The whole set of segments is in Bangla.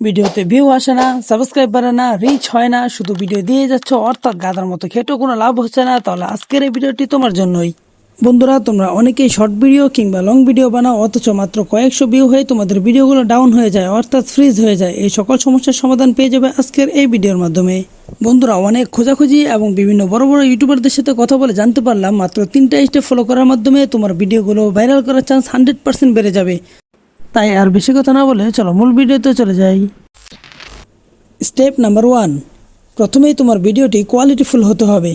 ভিডিওতে ভিউ আসে না সাবস্ক্রাইব বাড়ে না রিচ হয় না, শুধু ভিডিও দিয়ে যাচ্ছ, অর্থাৎ গাদার মতো খেটেও কোনো লাভ হচ্ছে না। তাহলে আজকের এই ভিডিওটি তোমার জন্যই। বন্ধুরা, তোমরা অনেকেই শর্ট ভিডিও কিংবা লং ভিডিও বানাও, অথচ মাত্র কয়েকশো ভিউ হয়ে তোমাদের ভিডিওগুলো ডাউন হয়ে যায়, অর্থাৎ ফ্রিজ হয়ে যায়। এই সকল সমস্যার সমাধান পেয়ে যাবে আজকের এই ভিডিওর মাধ্যমে। বন্ধুরা, অনেক খোঁজাখুঁজি এবং বিভিন্ন বড় বড় ইউটিউবারদের সাথে কথা বলে জানতে পারলাম, মাত্র তিনটা স্টেপ ফলো করার মাধ্যমে তোমার ভিডিওগুলো ভাইরাল করার চান্স হান্ড্রেড পার্সেন্ট বেড়ে যাবে। তাই আর বেশি কথা না বলে চলো মূল ভিডিওতে চলে যাই। স্টেপ নাম্বার ওয়ান প্রথমেই তোমার ভিডিওটি কোয়ালিটিফুল হতে হবে।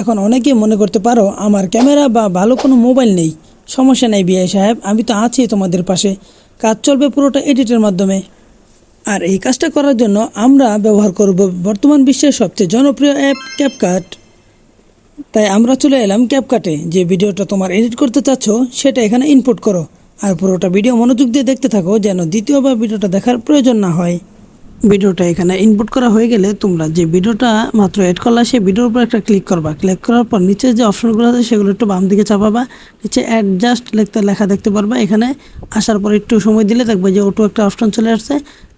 এখন অনেকেই মনে করতে পারো আমার ক্যামেরা বা ভালো কোনো মোবাইল নেই। সমস্যা নেই বিআই সাহেব, আমি তো আছি তোমাদের পাশে। কাজ চলবে পুরোটা এডিটের মাধ্যমে। আর এই কাজটা করার জন্য আমরা ব্যবহার করব বর্তমান বিশ্বের সবচেয়ে জনপ্রিয় অ্যাপ ক্যাপকাট তাই আমরা চলে এলাম ক্যাপকাটে যে ভিডিওটা তোমার এডিট করতে চাচ্ছ, সেটা এখানে ইনপুট করো। আর পুরোটা ভিডিও মনোযোগ দিয়ে দেখতে থাকো যেন দ্বিতীয়বার ভিডিওটা দেখার প্রয়োজন না হয়। ভিডিওটা এখানে ইনপুট করা হয়ে গেলে তোমরা যে ভিডিওটা মাত্র এড করলা, সেই ভিডিওর উপর একটা ক্লিক করবা। ক্লিক করার পর নিচে যে অপশনগুলো আছে, সেগুলো একটু বাম দিকে চাপাবা। নিচে অ্যাডজাস্ট লিখতে লেখা দেখতে পারবা। এখানে আসার পর একটু সময় দিলে দেখবে যে অটো একটা অপশন চলে আসছে।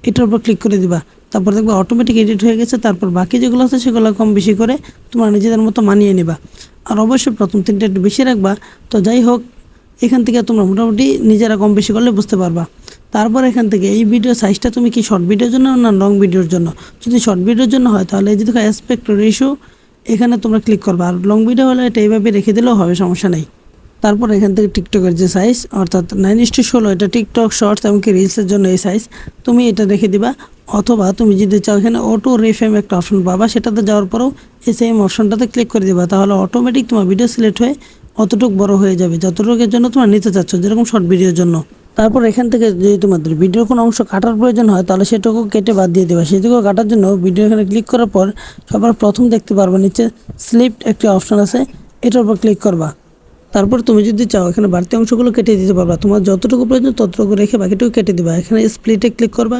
এটার উপর ক্লিক করে দিবা। তারপর দেখবে অটোমেটিক এডিট হয়ে গেছে। তারপর বাকি যেগুলো আছে, সেগুলো কম বেশি করে তোমরা নিজেদের মতো মানিয়ে নিবা। আর অবশ্যই প্রথম তিনটা একটু বেশি রাখবা। তো যাই হোক এখান থেকে তোমরা মোটামুটি নিজেরা কম বেশি করলে বুঝতে পারবা। তারপর এখান থেকে এই ভিডিও সাইজটা তুমি কি শর্ট ভিডিওর জন্য না লং ভিডিওর জন্য? যদি শর্ট ভিডিওর জন্য হয়, তাহলে এই যে দেখো অ্যাসপেক্ট রেশিও এখানে তোমরা ক্লিক করবা। আর লং ভিডিও হলে এটা এইভাবে রেখে দিলেও হবে, সমস্যা নেই। তারপর এখান থেকে টিকটকের যে সাইজ অর্থাৎ নাইন ইস টু ষোলো, এটা টিকটক শর্টস এমনকি রিলসের জন্য এই সাইজ তুমি এটা রেখে দিবা। অথবা তুমি যদি চাও এখানে অটো রেফেম একটা অপশন পাবা, সেটাতে যাওয়ার পরেও এই সেম অপশনটাতে ক্লিক করে দিবা। তাহলে অটোমেটিক তোমার ভিডিও সিলেক্ট হয়ে অতটুক বড় হয়ে যাবে। যতটুকের জন্য তোমরা নিতে চাচ্ছ, যেরকম শর্ট ভিডিওর জন্য। তারপর এখান থেকে যদি তোমাদের ভিডিওর কোনো অংশ কাটার প্রয়োজন হয়, তাহলে সেটুকু কেটে বাদ দিয়ে দেবে। সেটুকু কাটার জন্য ভিডিও এখানে ক্লিক করার পর সবার প্রথম দেখতে পারবে নিচে স্লিপ একটি অপশন আছে, এটার উপর ক্লিক করবা। তারপর তুমি যদি চাও, এখানে বাড়তি অংশগুলো কেটে দিতে পারবা। তোমার যতটুকু প্রয়োজন ততটুকু রেখে বাকিটুকু কেটে দিবা। এখানে স্প্লিটে ক্লিক করবা।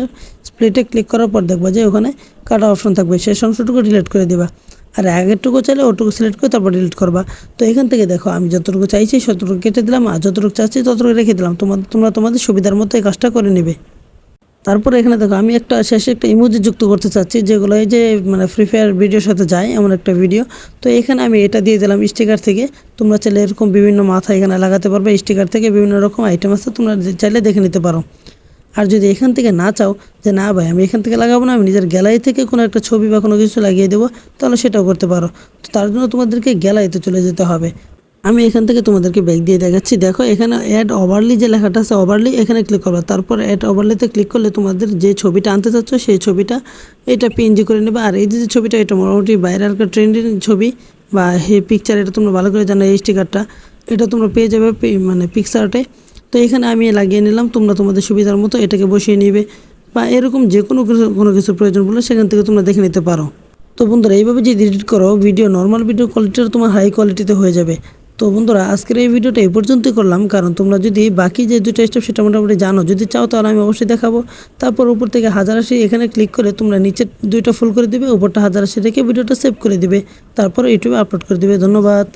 স্প্লিটে ক্লিক করার পর দেখবা যে ওখানে কাটা অপশন থাকবে। শেষ অংশটুকু ডিলিট করে দিবা। আর আগেরটুকু চাইলে ওটুকু সিলেক্ট করে তারপর ডিলিট করবা। তো এখান থেকে দেখো, আমি যতটুকু চাইছি ততটুকু কেটে দিলাম, আর যতটুকু চাচ্ছি, ততটুকু রেখে দিলাম। তোমার তোমরা তোমাদের সুবিধার মতো এই কাজটা করে নেবে। তারপরে এখানে দেখো, আমি একটা শেষে একটা ইমোজি যুক্ত করতে চাচ্ছি, যেগুলো এই যে মানে ফ্রি ফায়ার ভিডিওর সাথে যায়, এমন একটা ভিডিও তো এখানে আমি এটা দিয়ে দিলাম স্টিকার থেকে। তোমরা চাইলে এরকম বিভিন্ন মাথা এখানে লাগাতে পারবে স্টিকার থেকে বিভিন্ন রকম আইটেম আছে, তোমরা চাইলে দেখে নিতে পারো। আর যদি এখান থেকে না চাও, যে না ভাই, আমি এখান থেকে লাগাবো না, আমি নিজের গ্যালারি থেকে কোনো একটা ছবি বা কোনো কিছু লাগিয়ে দেবো, তাহলে সেটাও করতে পারো। তো তার জন্য তোমাদেরকে গ্যালারিতে চলে যেতে হবে। আমি এখান থেকে তোমাদেরকে ব্যাগ দিয়ে দেখাচ্ছি। দেখো, এখানে অ্যাড ওভারলি যে লেখাটা আছে ওভারলি এখানে ক্লিক করবে। তারপর অ্যাড ওভারলিতে ক্লিক করলে তোমাদের যে ছবিটা আনতে চাচ্ছ, সেই ছবিটা এটা পিএনজি করে নেবে। আর এই যে ছবিটা, এটা মোটামুটি বাইরের ট্রেন্ডিং ছবি বা হে পিকচার এটা তোমরা ভালো করে জানো এই স্টিকারটা এটা তোমরা পেয়ে যাবে মানে পিকচারটে তো এখানে আমি লাগিয়ে নিলাম, তোমরা তোমাদের সুবিধার মতো এটাকে বসিয়ে নিবে। বা এরকম যে কোনো কিছু কোনো কিছু প্রয়োজন বলে সেখান থেকে তোমরা দেখে নিতে পারো। তো বন্ধুরা, এইভাবে যদি এডিট করো ভিডিও নর্মাল ভিডিও কোয়ালিটিটা তোমার হাই কোয়ালিটিতে হয়ে যাবে। তো বন্ধুরা, আজকের এই ভিডিওটা এই পর্যন্তই করলাম, কারণ তোমরা যদি বাকি যে দুটা স্টেপ সেটা মোটামুটি জানো, যদি চাও তাহলে আমি অবশ্যই দেখাবো। তারপর উপর থেকে হাজার আশি, এখানে ক্লিক করে তোমরা নিচের দুইটা ফুল করে দিবে, উপরটা হাজার আশি রেখে ভিডিওটা সেভ করে দিবে, তারপর ইউটিউবে আপলোড করে দিবে। ধন্যবাদ।